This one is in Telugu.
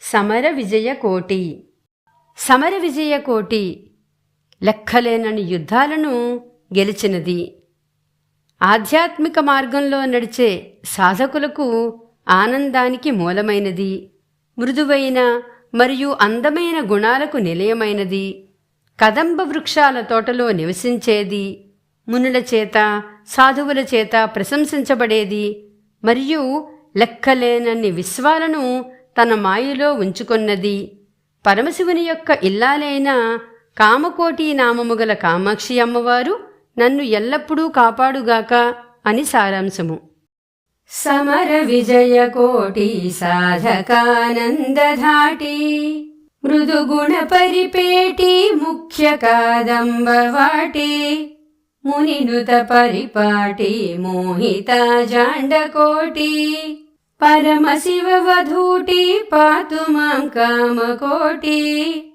సమర విజయ కోటి సమర విజయ కోటి లెక్కలేనని యుద్ధాలను గెలిచినది. ఆధ్యాత్మిక మార్గంలో నడిచే సాధకులకు ఆనందానికి మూలమైనది. మృదువైన మరియు అందమైన గుణాలకు నిలయమైనది. కదంబ వృక్షాల తోటలో నివసించేది. మునుల చేత సాధువుల చేత ప్రశంసించబడేది. మరియు లెక్కలేనన్ని విశ్వాలను తన మాయలో ఉంచుకొన్నది. పరమశివుని యొక్క ఇల్లాలైన కామకోటి నామము గల కామాక్షి అమ్మవారు నన్ను ఎల్లప్పుడూ కాపాడుగాక అని సారాంశము. సమర విజయ కోటి సాధకానందధాటి మృదుగుణ పరిపేటి ముఖ్య కాదంబవాటి మునినుత పరిపాటి మోహిత జాండకోటి. परमशिववधूटी पातु मां कामकोटी।